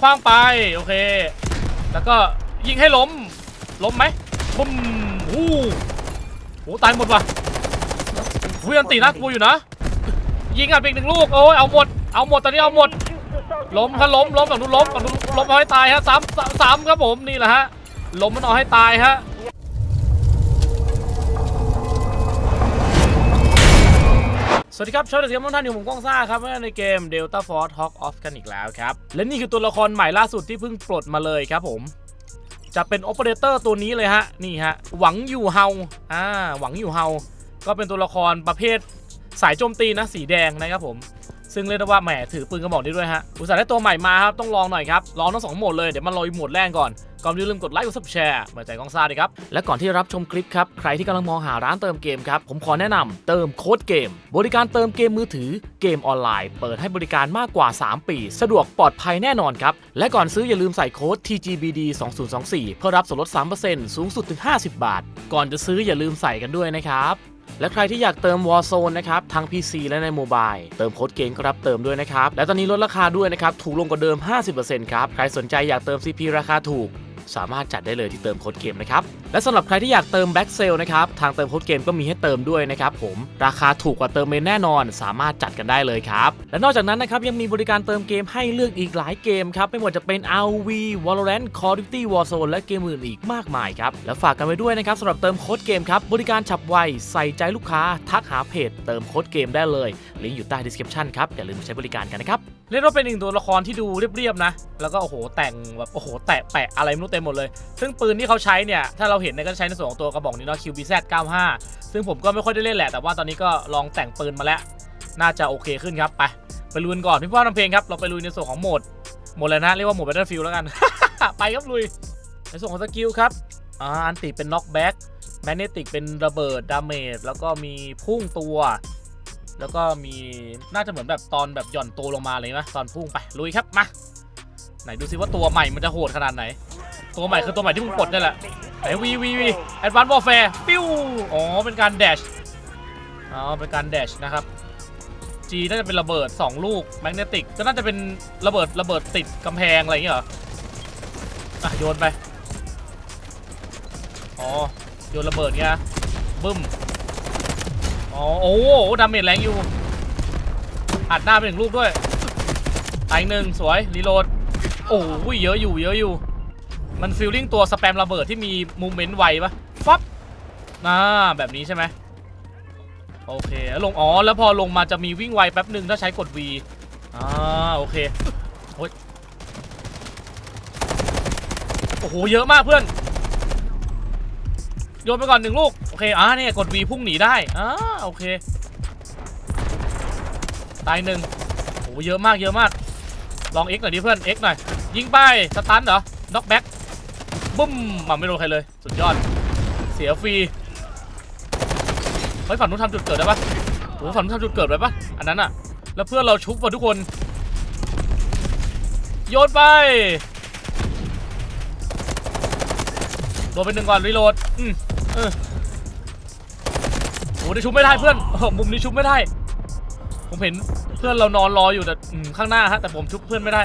คว้างไปโอเค แล้วก็ยิงให้ล้มล้มไหมบุ้มอู้โหตายหมดว่ะวิอันตีนักกูอยู่นะ ยิงอัดไปอีกหนึ่งลูกโอ้ยเอาหมดเอาหมดตอนนี้เอาหมด ล้มครับล้มล้มฝั่งนู้นล้มฝั่งนู้นล้มเอาให้ตายฮะสามสามสามครับผมนี่แหละฮะล้มมันเอาให้ตายฮะ สวัสดีครับชาวเด็กทุกท่านอยู่ผมก้องซ่าครับในเกม Delta Force Hawk Off กันอีกแล้วครับ และนี่คือตัวละครใหม่ล่าสุดที่เพิ่งปลดมาเลยครับผม จะเป็น Operator ตัวนี้เลยฮะ นี่ฮะ หวังอยู่เฮาอ่าหวังอยู่เฮา ก็เป็นตัวละครประเภทสายโจมตีนะสีแดงนะครับผม ซึ่งเรียกได้ว่าแหมถือปืนกระบอกนี้ด้วยฮะ อุตส่าห์ได้ตัวใหม่มาครับต้องลองหน่อยครับ ลองทั้งสองโหมดเลยเดี๋ยวมาลอยโหมดแรกก่อน ก่อนอื่นลืมกดไลค์กดซับแชร์มาใจกองซ่าดีครับ และก่อนที่จะรับชมคลิปครับ ใครที่กำลังมองหาร้านเติมเกมครับ ผมขอแนะนำเติมโค้ดเกม บริการเติมเกมมือถือเกมออนไลน์ เปิดให้บริการมากกว่า 3 ปี สะดวกปลอดภัยแน่นอนครับ และก่อนซื้ออย่าลืมใส่โค้ด TGBD 2024เพื่อรับส่วนลด 3%สูงสุดถึง 50 บาท ก่อนจะซื้ออย่าลืมใส่กันด้วยนะครับและใครที่อยากเติม Warzone นะครับทั้ง PC และในโมบายเติมโค้ดเกมก็รับเติมด้วยนะครับ และตอนนี้ลดราคาด้วยนะครับ ถูกลงกว่าเดิม 50%ครับ ใครสนใจอยากเติม CP ราคาถูก สามารถจัดได้เลยที่เติมโค้ดเกมนะครับ และสำหรับใครที่อยากเติมแบ็กเซลนะครับ ทางเติมโค้ดเกมก็มีให้เติมด้วยนะครับผม ราคาถูกกว่าเติมเมนแน่นอน สามารถจัดกันได้เลยครับ และนอกจากนั้นนะครับยังมีบริการเติมเกมให้เลือกอีกหลายเกมครับ ไม่ว่าจะเป็น RV Valorant Call of Duty Warzone และเกมอื่นอีกมากมายครับ และฝากกันไว้ด้วยนะครับสำหรับเติมโค้ดเกมครับบริการฉับไวใส่ใจลูกค้า ทักหาเพจ เติมโค้ดเกมได้เลยลิงก์อยู่ใต้ description ครับอย่าลืมใช้บริการกันนะครับเรียกว่าเป็นอีกตัวละครที่ดูเรียบๆนะ แล้วก็โอ้โหแต่งแบบโอ้โหแตะแปะอะไรไม่รู้เต็มหมดเลย ซึ่งปืนที่เขาใช้เนี่ย ถ้าเราเห็นเนี่ยก็ใช้ในส่วนของตัวกระบอกนี้เนาะ QBZ 95 ซึ่งผมก็ไม่ค่อยได้เล่นแหละ แต่ว่าตอนนี้ก็ลองแต่งปืนมาแล้ว น่าจะโอเคขึ้นครับ ไป ไปลุยก่อน พี่พ่อทำเพลงครับ เราไปลุยในส่วนของโหมด โหมดอะไรนะ เรียกว่าโหมด Battlefield แล้วกัน ไปครับลุย ในส่วนของสกิลครับ อ่า อันติเป็นน็อกแบ็กแมกเนติกเป็นระเบิดดาเมจ แล้วก็มีพุ่งตัว แล้วก็มี น่าจะเหมือนแบบตอนแบบหย่อนตัวลงมาเลยนะตอนพุ่งไป ลุยครับ มา ไหนดูซิว่าตัวใหม่มันจะโหดขนาดไหน ตัวใหม่คือตัวใหม่ที่มึงปลดนี่แหละไหนวีวีวีแอดวานซ์วอร์แฟร์ปิ้วอ๋อเป็นการแดชอ๋อเป็นการแดชนะครับ G น่าจะเป็นระเบิด 2 ลูกแมกเนติกก็น่าจะเป็นระเบิดระเบิดติดกำแพงอะไรอย่างเงี้ยเหรออะโยนไปอ๋อโยนระเบิดเงี้ยบึ้มอ๋อโอ้โหดาเมจแรงอยู่อัดหน้าไปหนึ่งลูกด้วยตายอีกหนึ่งสวยรีโหลดโอ้ยเยอะอยู่เยอะอยู่ มันฟิลลิ่งตัวสแปมระเบิดที่มีมูเมนต์ไวปะฟับอ่าแบบนี้ใช่ไหมโอเคลงอ๋อแล้วพอลงมาจะมีวิ่งไวแป๊บหนึ่งถ้าใช้กด V อ่าโอเคโอ้ยโอ้โหเยอะมากเพื่อนโยนไปก่อนหนึ่งลูกโอเคอ่าเนี่ยกด V พุ่งหนีได้อ่าโอเคตายหนึ่งโอ้โหเยอะมากเยอะมากลอง X หน่อยดิเพื่อน X หน่อยยิงไปสตันเหรอน็อกแบ็ก บุ้มมาไม่โดนใครเลย สุดยอด เสียฟรีเฮ้ยฝั่งนู้นทำจุดเกิดได้ปะโอ้ฝั่งนู้นทำจุดเกิดไว้ปะอันนั้นอะแล้วเพื่อนเราชุบว่ะทุกคน โยนไปโดนไปหนึ่งก่อนรีโหลดอืมเออโอ้ได้ชุบไม่ได้เพื่อนเออมุมนี้ชุบไม่ได้ ผมเห็น เพื่อนเรานอนรออยู่แต่อืมข้างหน้าฮะแต่ผมชุบเพื่อนไม่ได้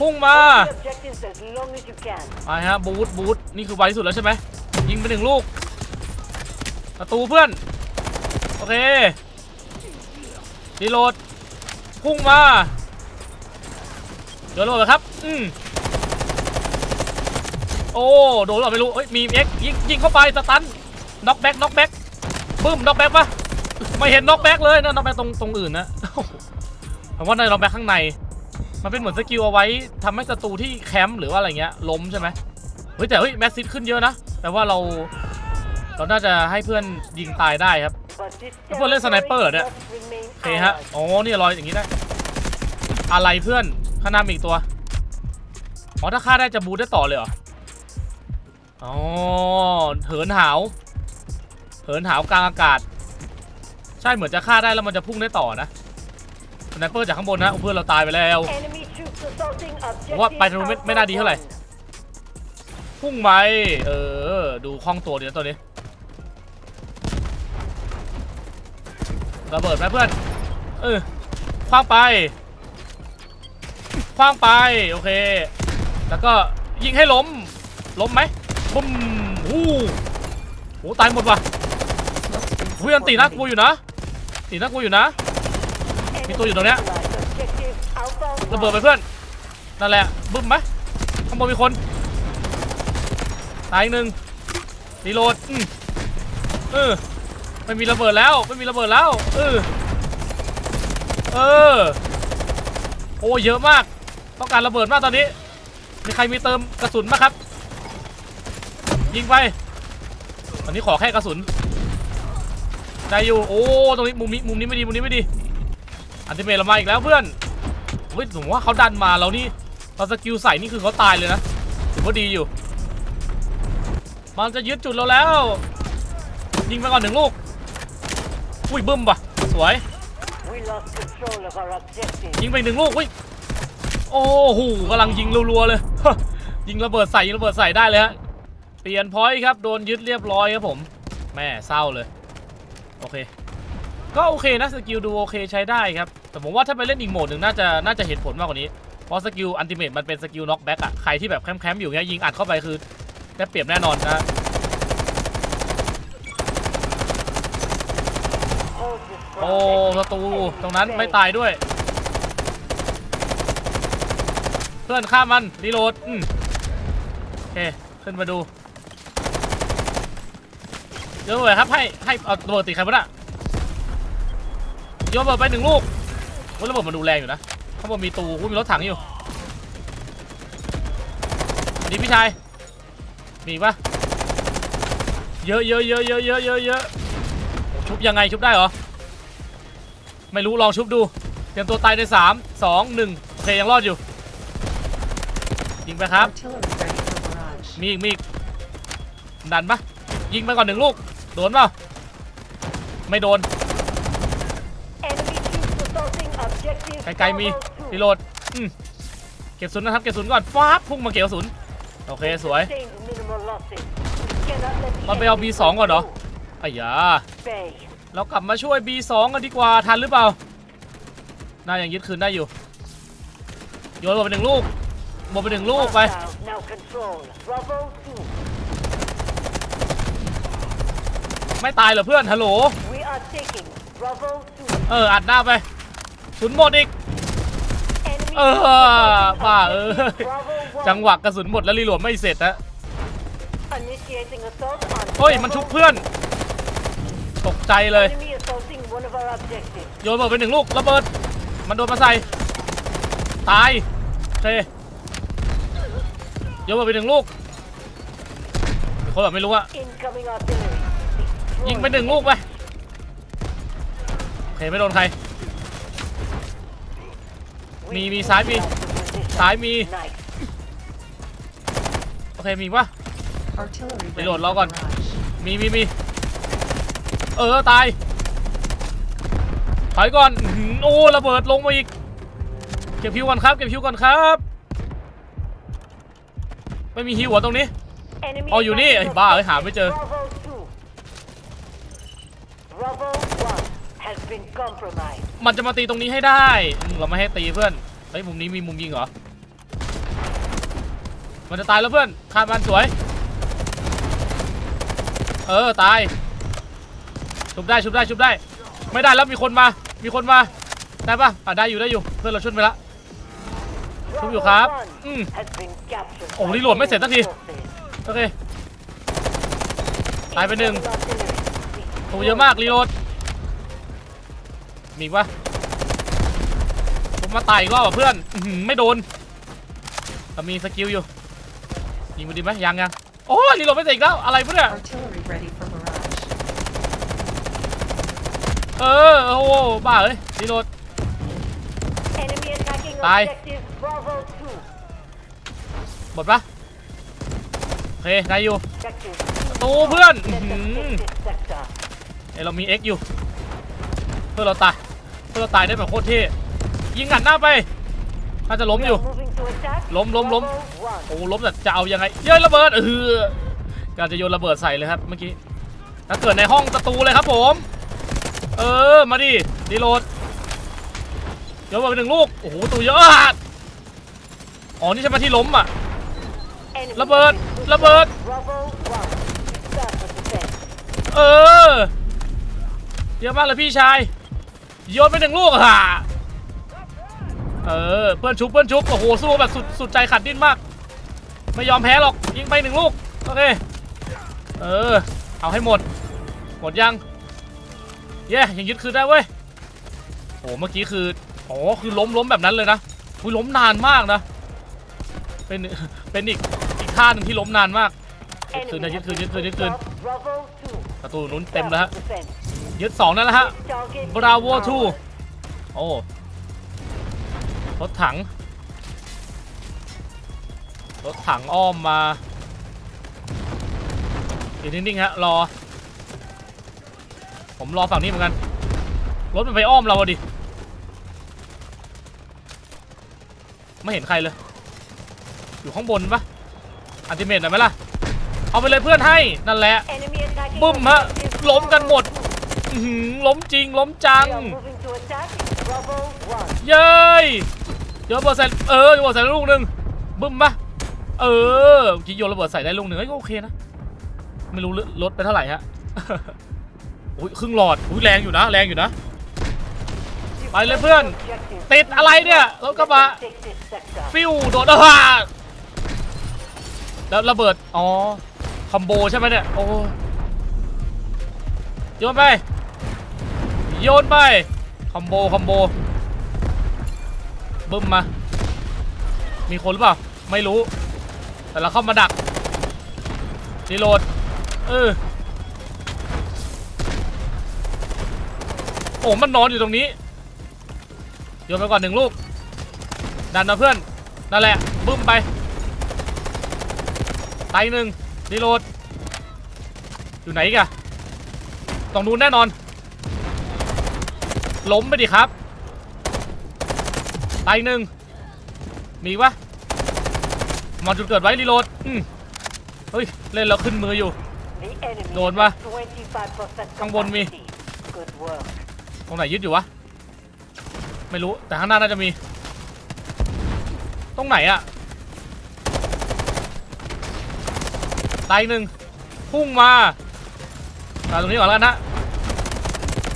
พุ่งมา Objectives as long as you can. ไปฮะบูทบูทนี่คือไวที่สุดแล้วใช่ไหมยิงไปหนึ่งลูกประตูเพื่อน โอเครีโหลด พุ่งมาเดี๋ยวโหลดเลยครับ อืมโอ้โดนหรือเปล่าไม่รู้เอ้ยมีเอ็กยิงยิงเข้าไปสตันน็อกแบ็กน็อกแบ็กบึ้มน็อกแบ็กปะไม่เห็นน็อกแบ็กเลยนะน็อกแบ็กตรงตรงอื่นนะ ผมว่าในน็อกแบ็กข้างใน มันเป็นเหมือนสกิลเอาไว้ทำให้ศัตรูที่แคมป์หรือว่าอะไรเงี้ยล้มใช่ไหมเฮ้ยแต่เฮ้ยแมสซิดขึ้นเยอะนะแปลว่าเราเราน่าจะให้เพื่อนยิงตายได้ครับ But this Apa boleh sniper territory ada? must remain โอเคฮะอ๋อเนี่ยรอยอย่างนี้ได้ อะไรเพื่อนข้างหน้ามีอีกตัวอ๋อถ้าฆ่าได้จะบูได้ต่อเลยเหรออ๋อเหินหาวเหินหาวกลางอากาศ ใช่เหมือนจะฆ่าได้แล้วมันจะพุ่งได้ต่อนะ สไนเปอร์จากข้างบนนะเพื่อนเราตายไปแล้ว Enemy troops assaulting ผมว่าไปทางนู้นไม่ objective ไม่น่าดีเท่าไหร่ Alpha พุ่งไปเออ ดูคล่องตัวดีนะตัวนี้ระเบิดไหมเพื่อน เออคว้างไปคว้างไป โอเค แล้วก็ยิงให้ล้ม ล้มไหมบุ้มหูโหตายหมดว่ะเพื่อนตีน่ากลัวอยู่นะตีน่ากลัวอยู่นะ มีตัวอยู่ตรงเนี้ยระเบิดไปเพื่อนนั่นแหละบึ้มไหมข้างบนมีคนตายอีกหนึ่งรีโหลดอืมเออไม่มีระเบิดแล้วไม่มีระเบิดแล้วเออเออโอ้เยอะมากต้องการระเบิดมากตอนนี้มีใครมีเติมกระสุนไหมครับ ยิงไปตอนนี้ขอแค่กระสุนได้อยู่โอ้ตรงนี้มุมนี้มุมนี้ไม่ดีมุมนี้ไม่ดี อันติเมทเรามาอีกแล้วเพื่อนเฮ้ยผมว่าเขาดันมาเรานี่เราสกิลใส่นี่คือเขาตายเลยนะถือว่าดีอยู่ มันจะยึดจุดเราแล้ว ยิงไปก่อนหนึ่งลูก อุ้ยบึ้มปะสวย ยิงไปหนึ่งลูกอุ้ยโอ้โหกำลังยิงรัวๆเลย ยิงระเบิดใส่ยิงระเบิดใส่ได้เลยฮะ เปลี่ยนพอยต์ครับ โดนยึดเรียบร้อยครับผม แม่เศร้าเลย โอเค ก็โอเคนะสกิลดูโอเคใช้ได้ครับ แต่ผมว่าถ้าไปเล่นอีกโหมดหนึ่งน่าจะน่าจะเห็นผลมากกว่านี้ เพราะสกิลอันติเมตมันเป็นสกิลน็อกแบ็กอะใครที่แบบแคมป์ๆอยู่เงี้ยยิงอัดเข้าไปคือได้เปรียบแน่นอนนะ Hold this โอ้ ground. ศัตรูตรงนั้นไม่ตายด้วย เพื่อนฆ่ามันรีโหลดอืมโอเคขึ้นมาดูโยนระเบิดครับให้ให้เอาระเบิดติดใครบ้างอะโยนระเบิดไปหนึ่งลูก ว่าระเบิดมันดูแรงอยู่นะข้างบนมีตูอุ้ยมีรถถังอยู่สวัสดีพี่ชายมีอีกปะเยอะเยอะเยอะเยอะเยอะเยอะเยอะชุบยังไงชุบได้เหรอไม่รู้ลองชุบดูเตรียมตัวตายใน3 2 1โอเคยังรอดอยู่ยิงไปครับ มีอีกมีอีกดันปะยิงไปก่อนหนึ่งลูกโดนเปล่าไม่โดน ไกลๆมีรีโหลดอืมเก็บศูนย์นะครับเก็บศูนย์ก่อนฟ้าบพุ่งมาเก็บกระสุนโอเคสวยมันไปเอา B2 ก่อนเหรอ through. อ้ยาเรากลับมาช่วย B2 กันดีกว่าทันหรือเปล่าน่ายังยึดคืนได้อยู่โยนลงไปหนึ่งลูกบนไปหนึ่งลูกไปไม่ตายเหรอเพื่อนฮัลโหลเอออัดหน้าไป ศูนย์หมดอีก Enemy เออ troops assaulting บ้าเออ objective Bravo 1. จังหวะกระสุนหมดแล้วรีโหลดไม่เสร็จนะ Initiating assault on เฮ้ยมันชุบ Bravo เพื่อน ตกใจเลย Enemy assaulting one of our objectives. โยนระเบิดไปหนึ่งลูกระเบิด มันโดนมาใส่ ตายโอเคโยนระเบิดไปหนึ่งลูกมีคนแบบไม่รู้อะ Incoming artillery. ยิงไปหนึ่งลูกไปโอเคไม่โดนใคร มีมีซ้ายมีซ้ายมีโอเคมีปะ Artillery ready Reload, for log on. barrage. มีมีมีเออตายถอยก่อนโอ้ระเบิดลงมาอีกเก็บฮิวก่อนครับเก็บฮิวก่อนครับไม่มีฮิวเหรอตรงนี้อ๋ออยู่นี่ไอ้บ้าเอ้ยหาไม่เจอ มันจะมาตีตรงนี้ให้ได้อืมเราไม่ให้ตีเพื่อนเฮ้ยมุมนี้มีมุมยิงเหรอมันจะตายแล้วเพื่อนคาดมันสวย เออตายชุบได้ชุบได้ชุบได้ ไม่ได้แล้วมีคนมา มีคนมาได้ปะอะได้อยู่ได้อยู่เพื่อนเราช่วยไปละชุบอยู่ครับ Bravo อืม1 has been captured โอ้ by รีโหลดไม่เสร็จสักที enemy forces. โอเคตายไปหนึ่ง Incoming artillery. โอ้เยอะมากรีโหลด มีอีกปะผมมาตายอีกรอบอะเพื่อนอื้อหือไม่โดนแต่มีสกิลอยู่ยิงมาดีไหมยังยังโอ้ยรีโหลดไม่เสร็จอีกแล้วอะไรปะเนี่ย Artillery ready for barrage. เออโอ้โหบ้าเอ้ยรีโหลด Enemy attacking Bye. objective Bravo หมดปะโอเคได้อยู่ 2. Objective โอ้เพื่อน Let อื้อ them หือ take this sector. เอ้ยเรามี X อยู่ เพื่อนเราตาย เพื่อตายได้แบบโคตรเท่ยิงหันหน้าไปน่าจะล้มอยู่ ล้มล้มล้มโอ้ล้มแต่จะเอายังไงเย้ยระเบิดเออการจะโยนระเบิดใส่เลยครับเมื่อกี้ถ้าเกิดในห้องประตูเลยครับผม เออมาดิรีโหลดโยนระเบิดไปหนึ่งลูกโอ้โหตัวเยอะอ๋อนี่ใช่ไหมที่ล้มอะระเบิดระเบิด เออเยอะมากเลยพี่ชาย โยนไปหนึ่งลูกอะเออเพื่อนชุบเพื่อนชุบโอ้โหสู้แบบสุดสุดใจขัดดิ้นมาก ไม่ยอมแพ้หรอกยิงไปหนึ่งลูกโอเคเออเอาให้หมด หมดยังเย้ยังยึดคืนได้เว้ยโอ้เมื่อกี้คืออ๋อคือล้มล้มแบบนั้นเลยนะอุยล้มนานมากนะเป็นเป็นอีกอีกท่าหนึ่งที่ล้มนานมากยึดคืนนะยึดคืนยึดคืนยึดคืนประตูนู้นเต็มแล้วฮะ ยึดสองนั่นแหละฮะ Target is Bravo ours. 2โอ้รถถัง รถถังอ้อมมาอยู่นิ่งๆฮะรอ ผมรอฝั่งนี้เหมือนกัน รถมันไปอ้อมเราอะดิ ไม่เห็นใครเลย อยู่ข้างบนปะอันติเมตหน่อยไหมล่ะ เอาไปเลยเพื่อนให้ นั่นแหละ Enemy attacking บึ้มฮะ objective ล้มกันหมด ล้มจริงล้มจัง 2. We are moving to attack. Bravo 1. เย้ยโยนระเบิดใส่เออโยนระเบิดใส่ได้ลูกหนึ่งบึ้มปะเออเมื่อกี้โยนระเบิดใส่ได้ลูกหนึ่งเฮ้ยก็โอเคนะ ไม่รู้ลดไปเท่าไหร่ฮะอุ้ยครึ่งหลอดอุ้ยแรงอยู่นะ แรงอยู่นะ ไปเลยเพื่อน Objective. ติดอะไรเนี่ยรถกระบะ Take this sector. ฟิวโดดอ่าแล้วระเบิด อ๋อ คอมโบใช่ไหมเนี่ย โอ้โยนไป โยนไป คอมโบ คอมโบ บึ้มมา มีคนหรือเปล่า ไม่รู้ แต่เราเข้ามาดักรีโหลด เออ โอ้ มันนอนอยู่ตรงนี้ โยนไปก่อนหนึ่งลูก ดันมาเพื่อน นั่นแหละ บึ้มไปไตหนึ่งรีโหลด อยู่ไหนกะตรงนู้นแน่นอน ล้มไปดิครับไตหนึ่งมีอีกปะมาจุดเกิดไว้รีโหลดอืมเฮ้ย เล่นแล้วขึ้นมืออยู่ โดนปะข้างบนมี ตรงไหนยึดอยู่วะ ไม่รู้ แต่ข้างหน้าน่าจะมี ตรงไหนอะตายหนึ่งพุ่งมาตรงนี้ก่อนแล้วกันนะ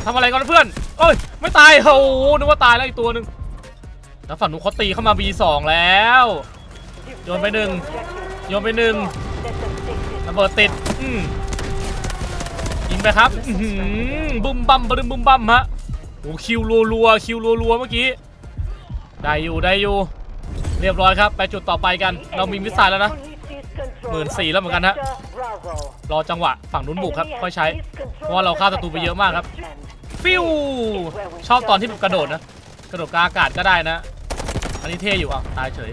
ทำอะไรก่อนเพื่อนเอ้ย ไม่ตายโอ้โหนึกว่าตายแล้วอีกตัวหนึ่งแล้วฝั่งนู้นเขาตีเข้ามา B2 แล้ว โยนไปหนึ่งโยนไปหนึ่งระเบิดติดอืมยิงไปครับบุ้มบัมบรึมบุ้มบัมฮะโอ้คิวรัวๆคิวรัวๆเมื่อกี้ ได้อยู่ได้อยู่ เรียบร้อยครับ ไปจุดต่อไปกัน เรามีมิสไซล์แล้วนะหมื่นสี่แล้วเหมือนกันฮะรอจังหวะฝั่งนู้นบุกครับ ค่อยใช้ เพราะว่าเราฆ่าศัตรูไปเยอะมากครับ ฟิวชอบตอนที่แบบกระโดดนะ กระโดดกลางอากาศก็ได้นะ อันนี้เท่อยู่อะตายเฉย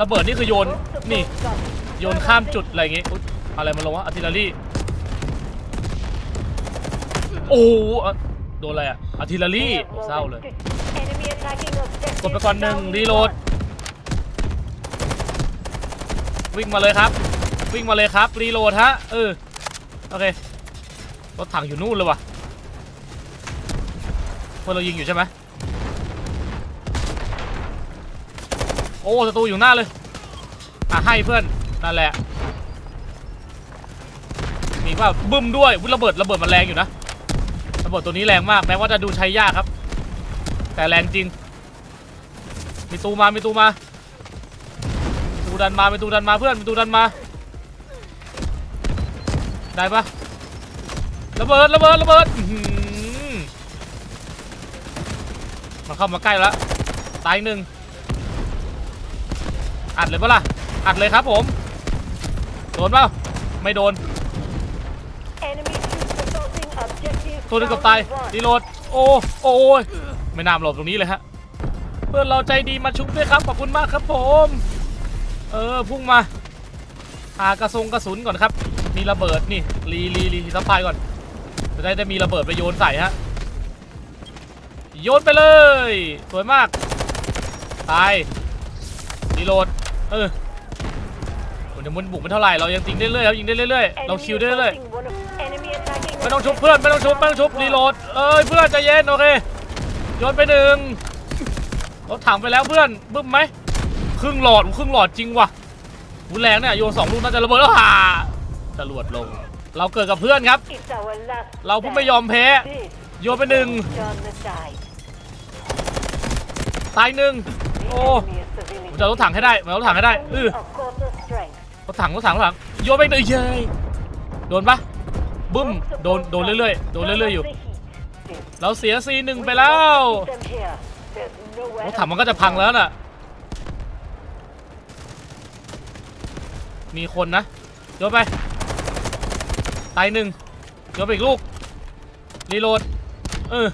ระเบิดนี่คือโยน นี่ โยนข้ามจุดอะไรอย่างงี้อุ๊ยอะไรมาลงวะอาร์ติลรี่ โอ้โหอะโดนอะไรอะอาร์ติลรี่โอ้เศร้าเลย กดไปก่อนหนึ่งรีโหลด วิ่งมาเลยครับ วิ่งมาเลยครับ รีโหลดฮะ เออ โอเค รถถังอยู่นู่นเลยว่ะเพื่อนเรายิงอยู่ใช่ไหมโอ้ศัตรูอยู่หน้าเลยอะให้เพื่อนนั่นแหละมีว่าบึ้มด้วยอุ๊ยระเบิดระเบิดมันแรงอยู่นะระเบิดตัวนี้แรงมากแม้ว่าจะดูใช้ยากครับ แต่แรงจริง มีตูมามีตูมามีตูดันมามีตูดันมาเพื่อนมีตูดันมา ได้ปะระเบิดระเบิดระเบิดอื้อหือ มันเข้ามาใกล้แล้ว ตายหนึ่งอัดเลยปะล่ะ อัดเลยครับผม โดนเปล่าไม่โดน ตัวหนึงเกับตายรีโหลด โอ้ โอ้ยไม่น่าหลบตรงนี้เลยฮะ เพื่อนเราใจดีมาชุบด้วยครับ ขอบคุณมากครับผม เออ พุ่งมา หากระทรงกระสุนก่อนครับ มีระเบิดนี่ รีรีรีซัพพลายก่อน จะได้ได้มีระเบิดไปโยนใส่ฮะ โยนไปเลย สวยมาก ตายรีโหลด เออโอ้ยเดี๋ยวมันบุกไม่เท่าไหร่ เรายังยิงได้เรื่อยๆครับยิงได้เรื่อยๆ เราคิวได้เรื่อยๆไม่ต้องชุบเพื่อนไม่ต้องชุบไม่ต้องชุบรีโหลด เอ้ยเพื่อนใจเย็นโอเค โยนไปหนึ่งรถถังไปแล้วเพื่อนบึ้มไหมครึ่งหลอดครึ่งหลอดจริงว่ะวุนแรงเนี่ยโยนสองลูกน่าจะระเบิดแล้วฮ่าจรวดลง เราเกิดกับเพื่อนครับ It's our last เราผู้ไม่ยอมแพ้ This โยนไปหนึ่ง turn the tide. ตายหนึ่งโอ้ผมจะเอารถถังให้ได้ผมเอารถถังให้ได้เออรถถังรถถังรถถังโยนไปหนึ่งเย้ยโดนปะบึ้มโดนโดนเรื่อยๆโดนเรื่อยๆอยู่ เราเสียซีหนึ่งไปแล้วรถถังมันก็จะพังแล้วน่ะ มีคนนะโยนไปตายหนึ่งโยนไปอีกลูกรีโหลดเออ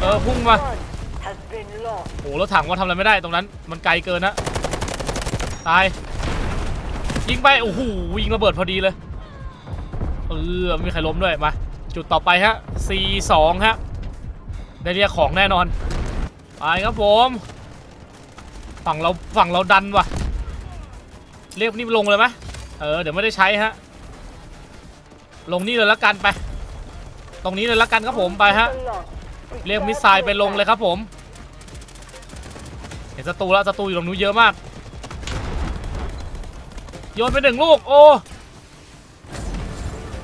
เออพุ่งมา One has been lost. โอ้รถถังมันทำอะไรไม่ได้ตรงนั้น มันไกลเกินนะตายยิงไปโอ้โหยิงระเบิดพอดีเลยเออไม่มีใครล้มด้วยมาจุดต่อไปฮะ C2 ฮะได้เรียกของแน่นอนไปครับผมฝั่งเราฝั่งเราดันว่ะ เรียกนี่ลงเลยไหมเออเดี๋ยวไม่ได้ใช้ฮะลงนี่เลยละกันไป ตรงนี้เลยละกันครับผมไปฮะ เรียกมิสไซล์ไปลงเลยครับผม เห็นศัตรูแล้วศัตรูอยู่ตรงนู้นเยอะมาก โยนไปหนึ่งลูก โอ้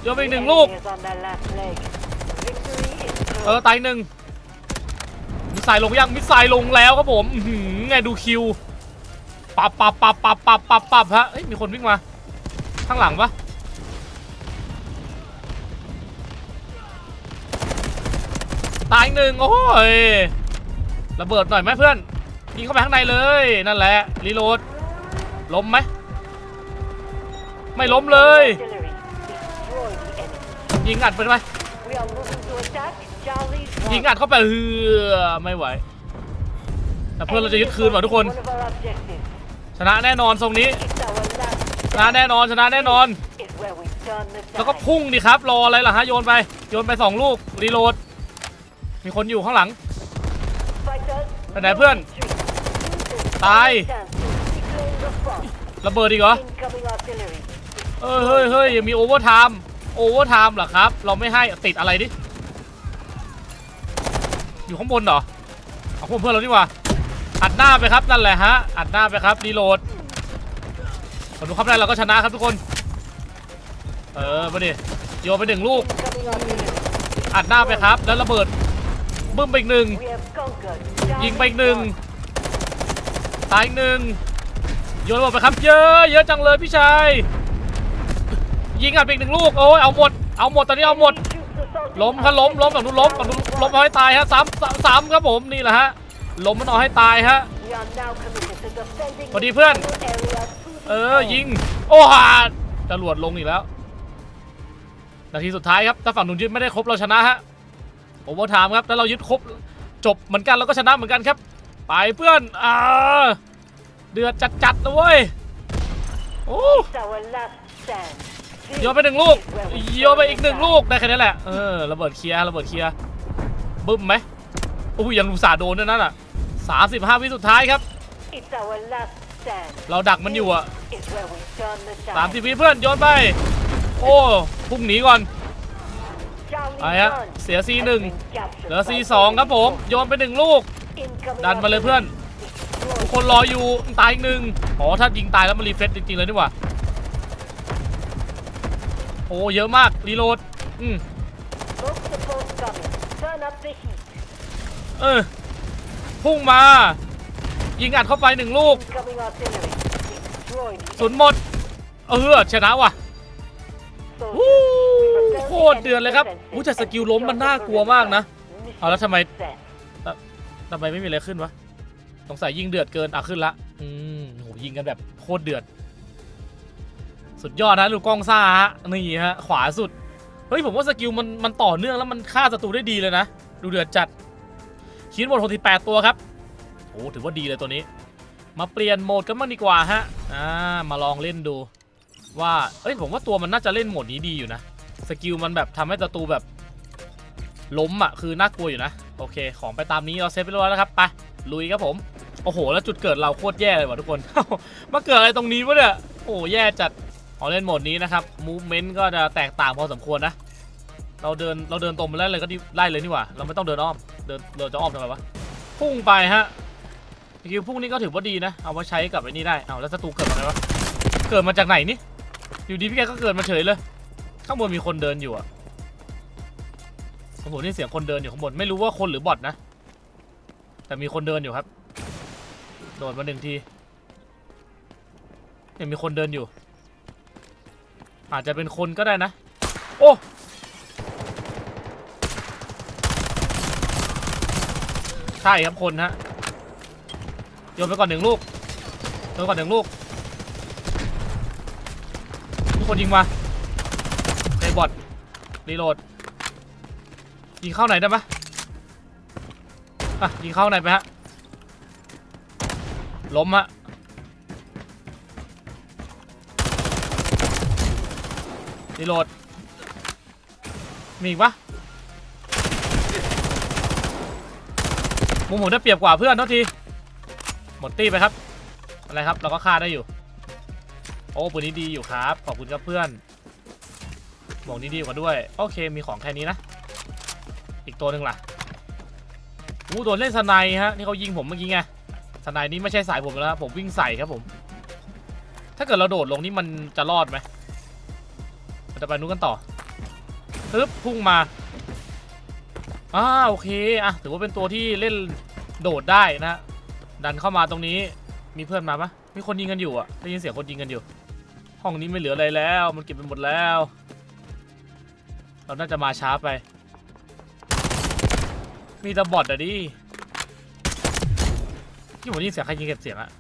โยนไปอีกหนึ่งลูก เออตายหนึ่งมิสไซล์ลงยังมิสไซล์ลงแล้วครับผมอื้อหือไงดูคิวปับปับปับปับปับปับปับฮะเอ้ยมีคนวิ่งมา ข้างหลังปะ ตายหนึ่งโอ้ยระเบิดหน่อยไหมเพื่อนยิงเข้าไปข้างในเลยนั่นแหละรีโหลดล้มไหมไม่ล้มเลย ยิงอัดไปไหมยิงอัดเข้าไปเฮือไม่ไหว แต่เพื่อนเราจะยึดคืนว่ะทุกคน ชนะแน่นอนทรงนี้ ชนะแน่นอนชนะแน่นอน แล้วก็พุ่งดิครับรออะไรล่ะฮะโยนไปโยนไปสองลูกรีโหลด มีคนอยู่ข้างหลังไปไหนเพื่อน ตาย ระเบิดอีกเหรอเอ้ยเฮ้ยเฮ้ยยังมีโอเวอร์ไทม์ โอเวอร์ไทม์เหรอครับ เราไม่ให้ติดอะไรดิ อยู่ข้างบนเหรอ เอาพวกเพื่อนเราดีกว่า อัดหน้าไปครับนั่นแหละฮะ อัดหน้าไปครับรีโหลดผลดูครับได้เราก็ชนะครับทุกคน เออมาดิโยนไปหนึ่งลูก อัดหน้าไปครับ แล้วระเบิด บึ้มไปอีกหนึ่งยิงไปอีกหนึ่งตายอีกหนึ่งโยนระเบิดไปครับเยอะเยอะจังเลยพี่ชายยิงอัดไปอีกหนึ่งลูกโอ้ยเอาหมดเอาหมดตอนนี้เอาหมดล้มครับล้มล้มฝั่งนู้นล้มฝั่งนู้นล้มเอาให้ตายฮะสามสามครับผมนี่แหละฮะล้มมันเอาให้ตายฮะพอดีเพื่อน เออยิง โอ้ฮาจรวดลงอีกแล้ว นาทีสุดท้ายครับ ถ้าฝั่งนู้นยึดไม่ได้ครบเราชนะฮะ โอเวอร์ไทม์ครับถ้าเรายึดครบจบเหมือนกันเราก็ชนะเหมือนกันครับ ไปเพื่อนอ่าเดือดจัดๆนะเว้ย โอ้ It's our last stand. This โยนไปหนึ่งลูกโยนไปอีกหนึ่งลูกได้แค่นี้แหละ เออระเบิดเคลียร์ระเบิดเคลียร์บึ้มไหมอุ้ยยังอุตส่าห์โดนด้วยนั่นอะสามสิบห้าวิสุดท้ายครับ เราดักมันอยู่อะสามสิบวิเพื่อนโยนไป โอ้พุ่งหนีก่อน ไปฮะเสีย has C1 been captured เหลือ by C2 ครับผม โยนไปหนึ่งลูก ดันมาเลยเพื่อน ทุกคนรออยู่ตายอีกหนึ่งอ๋อถ้ายิงตายแล้วมันรีเฟรชจริงๆเลยนี่หว่า โอ้เยอะมาก รีโหลด อืมเออพุ่งมา ยิงอัดเข้าไปหนึ่งลูกสุนย์หมด เออชนะว่ะ soldiers. วู้ ตรเดือดเลยครับ enemy อู้แต่ส defenses กิล and ล้มมัน secure น่า the กลัวมากนะ perimeter. เอาแล้วทำไม Set. ทำไมไม่มีอะไรขึ้นวะสงสัยยิงเดือดเกิน อะขึ้นละ อืมโหยิงกันแบบโคตรเดือด สุดยอดนะลูกกล้องซ่าฮะ นี่ฮะ ขวาสุด เฮ้ย ผมว่าสกิลมันมันต่อเนื่องแล้วมันฆ่าศัตรูได้ดีเลยนะ ดูเดือดจัด ชิ้นหมด68 ตัวครับโอ้ถือว่าดีเลยตัวนี้ มาเปลี่ยนโหมดกันบ้างดีกว่าฮะ อ่า มาลองเล่นดู ว่า เอ้ย ผมว่าตัวมันน่าจะเล่นโหมดนี้ดีอยู่นะ สกิลมันแบบทำให้ศัตรูแบบ ล้มอะคือน่ากลัวอยู่นะ โอเค ของไปตามนี้เราเซฟไปเรียบร้อยแล้วครับไปลุยครับผม โอ้โห แล้วจุดเกิดเราโคตรแย่เลยว่ะทุกคน มาเกิดอะไรตรงนี้วะเนี่ยโอ้แย่จัดขอเล่นโหมดนี้นะครับ movement ก็จะแตกต่างพอสมควรนะเราเดินเราเดินตรงไปไล่เลยก็ไล่เลยนี่หว่าเราไม่ต้องเดินอ้อมเดินเราจะอ้อมทำไมวะพุ่งไปฮะคิวพวกนี้ก็ถือว่าดีนะ เอาไว้ใช้กับไอ้นี่ได้เอาแล้วศัตรูเกิดมาไงวะเกิดมาจากไหนนี่อยู่ดีพี่แกก็เกิดมาเฉยเลย ข้างบนมีคนเดินอยู่อะข้างบนนี่เสียงคนเดินอยู่ข้างบนไม่รู้ว่าคนหรือบอทนะ แต่มีคนเดินอยู่ครับ โดดมาหนึ่งทียังมีคนเดินอยู่ อาจจะเป็นคนก็ได้นะ โอ้ใช่ครับคนฮะโยนไปก่อนหนึ่งลูกโยนก่อนหนึ่งลูกทุกคนยิงมา รีโหลดยิงเข้าไหนได้ไหมอะยิงเข้าไหนไปฮะล้มฮะรีโหลด มีอีกปะมุมผมได้เปรียบกว่าเพื่อนเท่าที หมดตี้ไปครับ อะไรครับ เราก็ฆ่าได้อยู่ โอ้ปืนนี้ดีอยู่ครับ ขอบคุณครับเพื่อน บอกนี้ดีกว่าด้วย โอเคมีของแค่นี้นะ อีกตัวหนึ่งล่ะอู้โดนเล่นสไนฮะที่เขายิงผมเมื่อกี้ไงสไนนี้ไม่ใช่สายผมแล้วผมวิ่งใส่ครับผม ถ้าเกิดเราโดดลงนี่มันจะรอดไหมเราจะไปนู้นกันต่อฮึบพุ่งมาอ่าโอเคอะถือว่าเป็นตัวที่เล่นโดดได้นะฮะดันเข้ามาตรงนี้มีเพื่อนมาปะมีคนยิงกันอยู่อะได้ยินเสียงคนยิงกันอยู่ ห้องนี้ไม่เหลืออะไรแล้ว มันเก็บไปหมดแล้ว เราน่าจะมาช้าไป มีต่บอทอะดิที่ผมได้ยินเสียงใครยิงเก็บเสียงอะ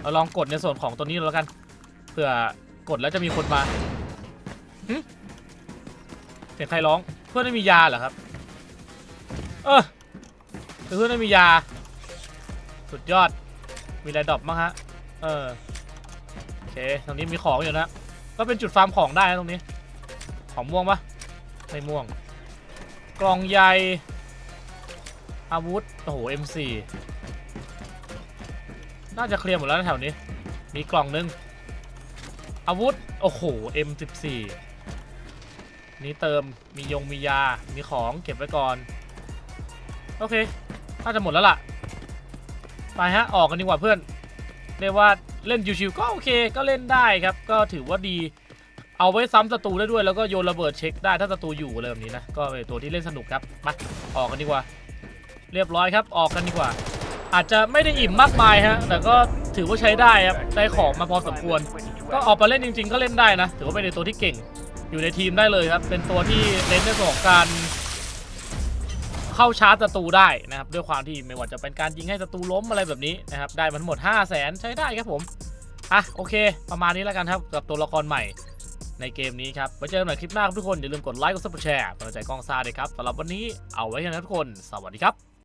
เราลองกดในส่วนของตัวนี้แล้วกัน เผื่อกดแล้วจะมีคนมาเสียงใครร้อง เพื่อนไม่มียาเหรอครับ เออเพื่อนไม่มียา สุดยอด มีอะไรดรอปบ้างฮะ เออ โอเค ตรงนี้มีของอยู่นะ ก็เป็นจุดฟาร์มของได้นะตรงนี้ ของม่วงปะ ไม่ม่วง กล่องใหญ่ อาวุธ โอ้โห M4 น่าจะเคลียร์หมดแล้วแถวนี้ มีกล่องนึง อาวุธ โอ้โห M14 นี่เติมมียงมียา มีของเก็บไว้ก่อน โอเค น่าจะหมดแล้วล่ะ ไปฮะ ออกกันดีกว่าเพื่อน เรียกว่าเล่นชิวๆก็โอเค ก็เล่นได้ครับ ก็ถือว่าดี เอาไว้ซ้ำศัตรูได้ด้วยแล้วก็โยนระเบิดเช็คได้ถ้าศัตรูอยู่อะไรแบบนี้นะก็เป็นตัวที่เล่นสนุกครับมาออกกันดีกว่า เรียบร้อยครับออกกันดีกว่า อาจจะไม่ได้อิ่มมากมายฮะแต่ก็ถือว่าใช้ได้ครับได้ของมาพอสมควร ก็ออกมาเล่นจริง ๆ ก็เล่นได้นะถือว่าเป็นตัวที่เก่งอยู่ในทีมได้เลยครับ เป็นตัวที่เน้นในส่วนของการ เข้าชาร์จศัตรูได้นะครับด้วยความที่ไม่ว่าจะเป็นการยิงให้ศัตรูล้มอะไรแบบนี้นะครับได้มันหมด 5 0 0แสนใช้ได้ครับผมอะโอเค ประมาณนี้แล้วกันครับกับตัวละครใหม่ ในเกมนี้ครับไว้เจอกันใหม่คลิปหน้าครับทุกคนอย่าลืมกดไลค์กดซับสไครต์กดใจกล้องซ่าด้วยครับสำหรับวันนี้เอาไว้แค่นั้นทุกคน สวัสดีครับ